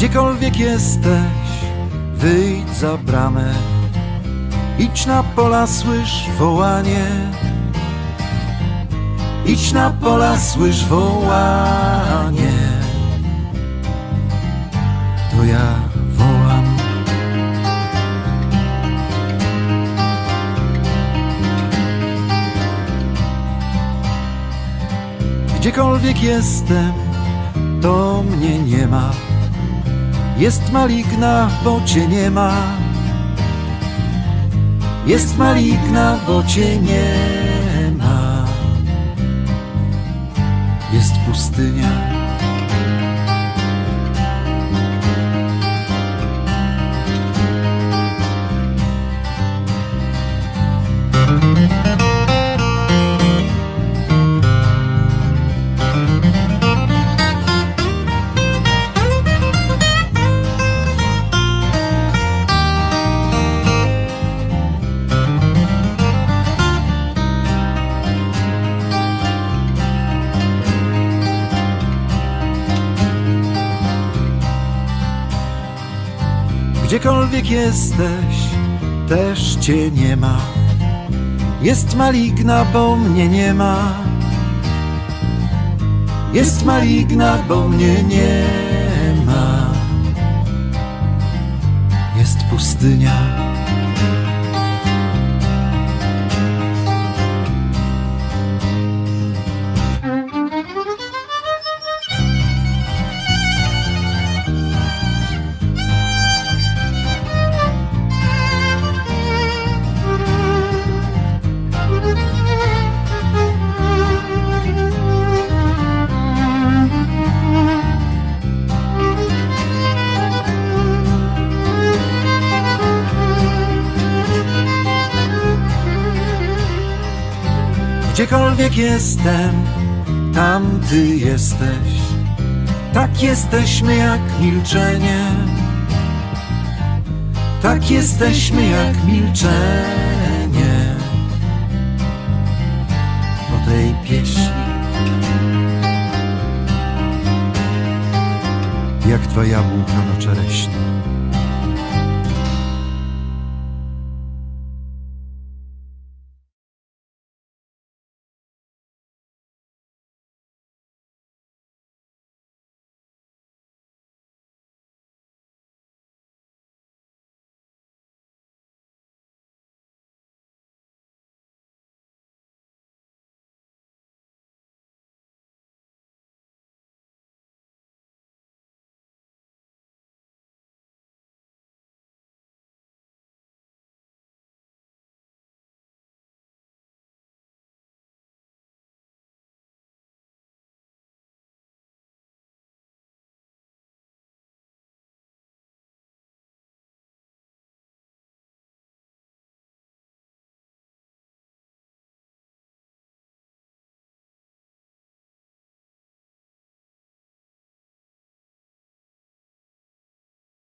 Gdziekolwiek jesteś, wyjdź za bramę. Idź na pola, słysz wołanie. Idź na pola, słysz wołanie. To ja wołam. Gdziekolwiek jestem, to mnie nie ma. Jest maligna, bo cię nie ma. Jest maligna, bo cię nie ma. Jest pustynia. Gdziekolwiek jesteś, też cię nie ma. Jest maligna, bo mnie nie ma. Jest maligna, bo mnie nie ma. Jest pustynia. Gdziekolwiek jestem, tam ty jesteś. Tak jesteśmy jak milczenie. Tak jesteśmy jak milczenie. Po tej pieśni. Jak dwa jabłka na czereśni.